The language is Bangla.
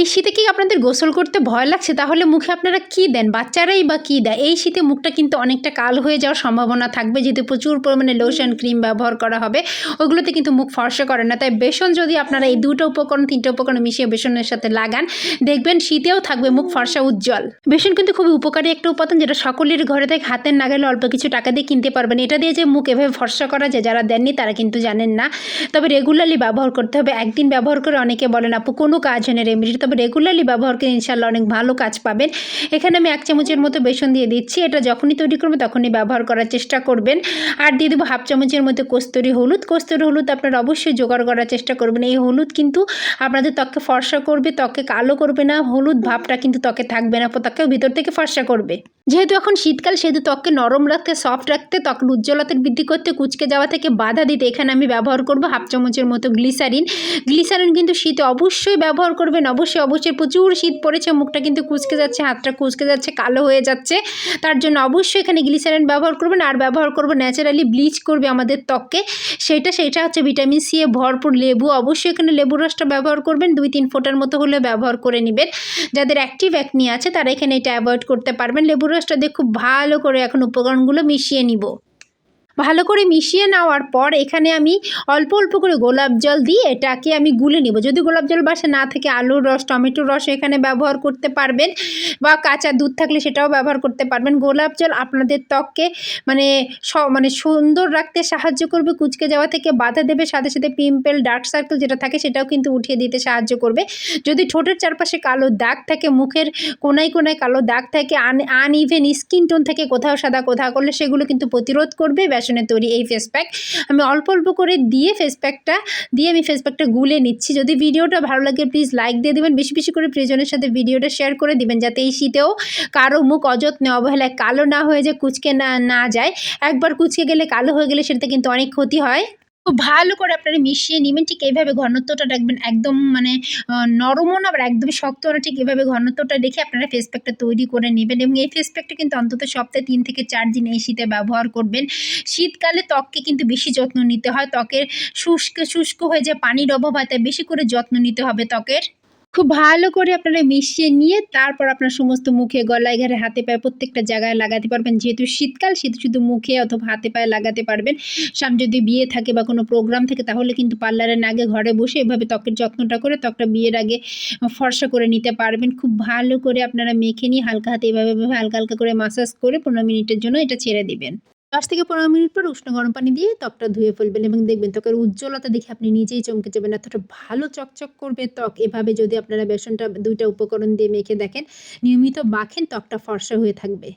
এই শীতে কি আপনাদের গোসল করতে ভয় লাগছে? তাহলে মুখে আপনারা কি দেন? বাচ্চারাই বা কি দেয়? এই শীতে মুখটা কিন্তু অনেকটা কাল হয়ে যাওয়ার সম্ভাবনা থাকবে, যেহেতু প্রচুর পরিমাণে লোশন, ক্রিম ব্যবহার করা হবে। ওগুলোতে কিন্তু মুখ ফর্সা করে না। তাই বেসন যদি আপনারা এই দুটো উপকরণ, তিনটে উপকরণ মিশিয়ে বেসনের সাথে লাগান, দেখবেন শীতেও থাকবে মুখ ফর্সা উজ্জ্বল। বেসন কিন্তু খুবই উপকারী একটা উপাদান, যেটা সকলের ঘরে থেকে হাতের নাগালে অল্প কিছু টাকা দিয়ে কিনতে পারবেন। এটা দিয়ে যে মুখ এভাবে ফর্সা করা যায়, যারা দেননি তারা কিন্তু জানেন না। তবে রেগুলারলি ব্যবহার করতে হবে। একদিন ব্যবহার করে অনেকে বলেন, আপু, কোনো কাজ হয় না রেমেডি তবে রেগুলারলি ব্যবহার করে ইনশাল্লাহ অনেক ভালো কাজ পাবেন। এখানে আমি এক চামচের মতো বেসন দিয়ে দিচ্ছি। এটা যখনই তৈরি করবে তখনই ব্যবহার করার চেষ্টা করবেন। আর দিয়ে দেবো হাফ চামচের মতো কস্তুরি হলুদ। কস্তুরি হলুদ আপনারা অবশ্যই জোগাড় করার চেষ্টা করবেন। এই হলুদ কিন্তু আপনাদের ত্বককে ফর্সা করবে ত্বকে কালো করবে না। হলুদ ভাবটা কিন্তু ত্বকে থাকবে না ত্বকেও ভিতর থেকে ফর্সা করবে। যেহেতু এখন শীতকাল, সেহেতু ত্বককে নরম রাখতে সফট রাখতে, ত্বকের উজ্জ্বলতা বৃদ্ধি করতে, কুচকে যাওয়া থেকে বাধা দিতে, এখানে আমি ব্যবহার করব হাফ চামচের মতো গ্লিসারিন। গ্লিসারিন কিন্তু শীতে অবশ্যই ব্যবহার করবেন, অবশ্যই অবশ্যই প্রচুর শীত পড়েছে, মুখটা কিন্তু কুচকে যাচ্ছে, হাতটা কুচকে যাচ্ছে, কালো হয়ে যাচ্ছে। তার জন্য অবশ্যই এখানে গ্লিসারিন ব্যবহার করবেন আর ব্যবহার করব ন্যাচারালি ব্লিচ করবে আমাদের ত্বককে। সেটা সেটা হচ্ছে ভিটামিন সি এ, ভরপুর লেবু। অবশ্যই এখানে লেবু রসটা ব্যবহার করবেন, দুই তিন ফোঁটার মতো হলে ব্যবহার করে নেবেন। যাদের অ্যাক্টিভ অ্যাকনি আছে, তারা এখানে এটা অ্যাভয়েড করতে পারবেন। লেবু রসটা দিয়ে খুব ভালো করে এখন উপকরণগুলো মিশিয়ে নিব। ভালো করে মিশিয়ে নেওয়ার পর এখানে আমি অল্প অল্প করে গোলাপ জল দিয়ে এটাকে আমি গুলে নিব। যদি গোলাপ জল বাসে না থেকে, আলুর রস, টমেটোর রস এখানে ব্যবহার করতে পারবেন বা কাঁচা দুধ থাকলে সেটাও ব্যবহার করতে পারবেন। গোলাপ জল আপনাদের ত্বককে মানে স মানে সুন্দর রাখতে সাহায্য করবে, কুচকে যাওয়া থেকে বাধা দেবে, সাথে সাথে পিম্পল, ডার্ক সার্কেল যেটা থাকে সেটাও কিন্তু উঠিয়ে দিতে সাহায্য করবে। যদি ঠোঁটের চারপাশে কালো দাগ থাকে, মুখের কোনায় কোনায় কালো দাগ থাকে, আন আনইভেন স্কিন টোন থেকে, কোথাও সাদা কোথাও করলে সেগুলো কিন্তু প্রতিরোধ করবে বেসনের তৈরি এই ফেস প্যাক আমি অল্প অল্প করে দিয়ে ফেস প্যাকটা দিয়ে আমি ফেস প্যাকটা গুলে নিচ্ছি। যদি ভিডিওটা ভালো লাগে প্লিজ লাইক দিয়ে দেবেন। বেশি বেশি করে প্রিয়জনের সাথে ভিডিওটা শেয়ার করে দিবেন, যাতে এই শীতেও কারও মুখ অযত্নে অবহেলায় কালো না হয়ে যায়, কুচকে না না যায়। একবার কুচকে গেলে কালো হয়ে গেলে সেটাতে কিন্তু অনেক ক্ষতি হয়। খুব ভালো করে আপনারা মিশিয়ে নেবেন, ঠিক এইভাবে ঘনত্বটা রাখবেন, একদম মানে নরমও না, আবার একদমই শক্ত না, ঠিক এভাবে ঘনত্বটা রেখে আপনারা ফেস প্যাকটা তৈরি করে নেবেন এবং এই ফেস প্যাকটা কিন্তু অন্তত সপ্তাহে তিন থেকে চার দিন এই শীতে ব্যবহার করবেন। শীতকালে ত্বককে কিন্তু বেশি যত্ন নিতে হয়, ত্বকের শুষ্ক শুষ্ক হয়ে যায় পানির অভাব হয়, তাই বেশি করে যত্ন নিতে হবে ত্বকের। খুব ভালো করে আপনারা মিশিয়ে নিয়ে তারপর আপনার সমস্ত মুখে, গলায়, ঘাড়ে, হাতে পায়ে প্রত্যেকটা জায়গায় লাগাতে পারবেন। যেহেতু শীতকাল শীত শুধু মুখে অথবা হাতে পায়ে লাগাতে পারবেন। সামনে যদি বিয়ে থাকে বা কোনো প্রোগ্রাম থাকে, তাহলে কিন্তু পার্লারের আগে ঘরে বসে এভাবে ত্বকের যত্নটা করে ত্বকটা বিয়ের আগে ফর্সা করে নিতে পারবেন। খুব ভালো করে আপনারা মেখে নিয়ে হালকা হাতে এভাবে এভাবে হালকা হালকা করে মাসাজ করে পনেরো মিনিটের জন্য এটা ছেড়ে দিবেন। দশ থেকে পনেরো মিনিট পর উষ্ণ গরম পানি দিয়ে ত্বকটা ধুয়ে ফেলবেন এবং দেখবেন ত্বকের উজ্জ্বলতা দেখে আপনি নিজেই চমকে যাবেন। এতটা ভালো চকচক করবে ত্বক। এভাবে যদি আপনারা বেসনটা দুইটা উপকরণ দিয়ে মেখে দেখেন, নিয়মিত মাখেন, ত্বকটা ফর্সা হয়ে থাকবে।